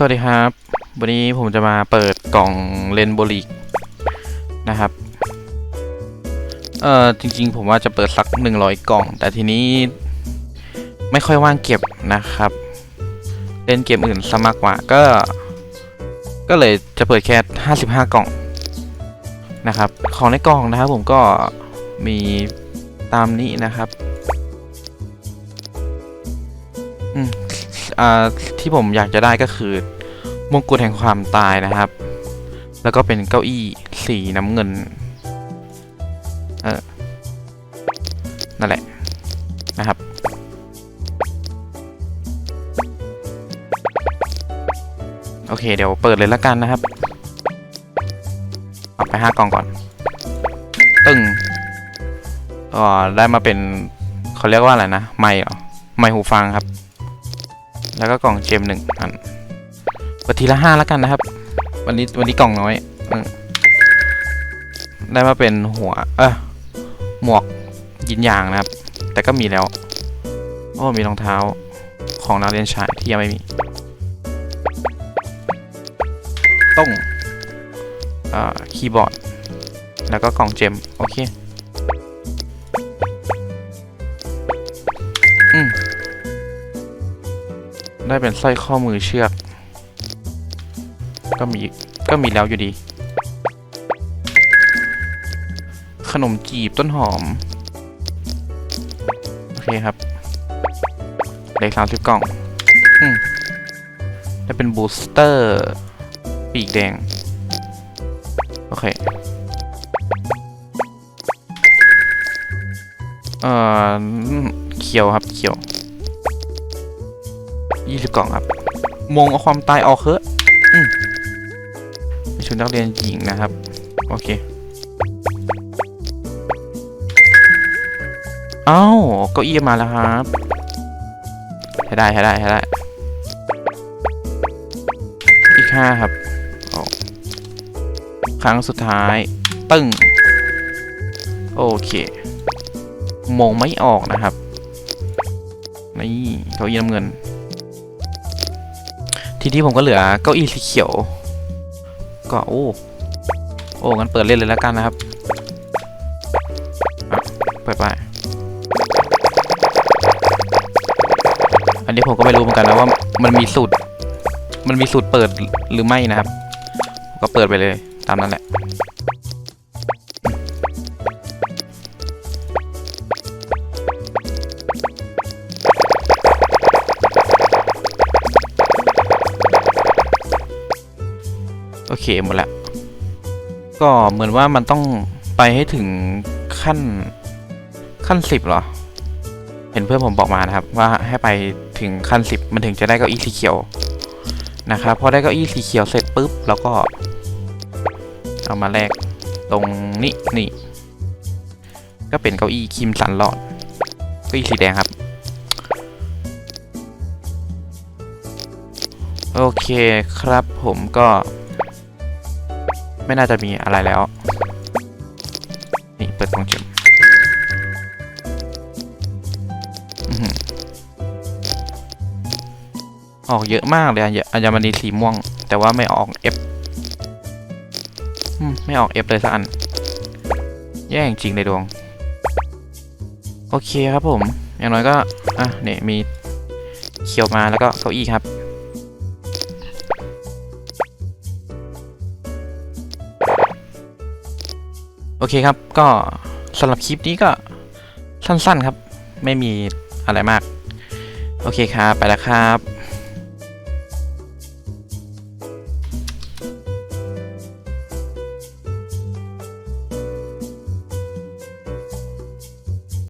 สวัสดีครับ วันนี้ผมจะมาเปิดกล่องเลนโบลิกนะครับ เอ่อจริงๆ ผมว่าจะเปิดสัก 100 กล่อง แต่ทีนี้ไม่ค่อยว่างเก็บนะครับ เล่นเกมอื่นซะมากกว่าก็ ก็เลยจะเปิดแค่ 55 กล่องนะครับ ของในกล่องนะครับผมก็มีตามนี้นะครับ อืม ที่ผมอยากจะได้ก็คือมงกุฎแห่งความตายนะครับ แล้วก็เป็นเก้าอี้สีน้ำเงิน เออ นั่นแหละ นะครับ โอเค เดี๋ยวเปิดเลยละกันนะครับ เอาไปห้ากล่องก่อน ตึ้งก็ได้มาเป็นเขาเรียกว่าอะไรนะ ไมค์เหรอ ไมค์หูฟังครับ แล้วก็กล่องเจมหนึ่งอันเปิดทีละห้าแล้วกันนะครับ วันนี้วันนี้กล่องน้อยอได้มาเป็นหัว เออหมวกยินยางนะครับ แต่ก็มีแล้วโอ้มีรองเท้าของนักเรียนชายที่ยังไม่มีต้องอ่าคีย์บอร์ด แล้วก็กล่องเจม โอเค อืม ได้เป็นสร้อยข้อมือเชือก ก็มีก็มีแล้วอยู่ดี ขนมจีบต้นหอม โอเคครับเหล็กสามสิบกล่องอืมได้เป็นบูสเตอร์ปีกแดง โอเค เอ่อ เขียวครับเขียว ยี่สิบกล่องครับ มงเอาความตายออกเถอะมเป็นชุดนักเรียนหญิงนะครับ โอเค เอ้าเก้าอี้มาแล้วครับให้ได้ให้ได้ให้ได้อีกห้าครับ ครั้งสุดท้าย ตึ้ง โอเคมงไม่ออกนะครับ นี่เก้าอี้น้ำเงิน ทีนี้ผมก็เหลือเก้าอี้สีเขียว ก็โอ้ โอ้งั้นเปิดเล่นเลยแล้วกันนะครับ เปิดไป อันนี้ผมก็ไม่รู้เหมือนกันนะว่ามันมีสูตร มันมีสูตรเปิดหรือไม่นะครับ ก็เปิดไปเลยตามนั้นแหละ โอเคหมดแล้ว ก็เหมือนว่ามันต้องไปให้ถึงขั้นขั้นสิบเหรอ เห็นเพื่อนผมบอกมานะครับ ว่าให้ไปถึงขั้นสิบมันถึงจะได้เก้าอี้สีเขียวนะครับพอได้เก้าอี้สีเขียวเสร็จปุ๊บเราก็เอามาแลกตรงนี้นี่ก็เป็นเก้าอี้คิมสันหลอดเก้าอี้สีแดงครับ โอเคครับผมก็ ไม่น่าจะมีอะไรแล้ว นี่เปิดกล่องเข็มออกเยอะมากเลยอัญอัญมณีสีม่วง แต่ว่าไม่ออก F อืมไม่ออก F เลยสักอัน แย่จริงเลยดวง โอเคครับผม อย่างน้อยก็ อะเนี่ยมีเขียวมาแล้วก็เก้าอี้ครับ โอเคครับ ก็สำหรับคลิปนี้ก็สั้นๆครับ ไม่มีอะไรมาก โอเคครับ ไปแล้วครับ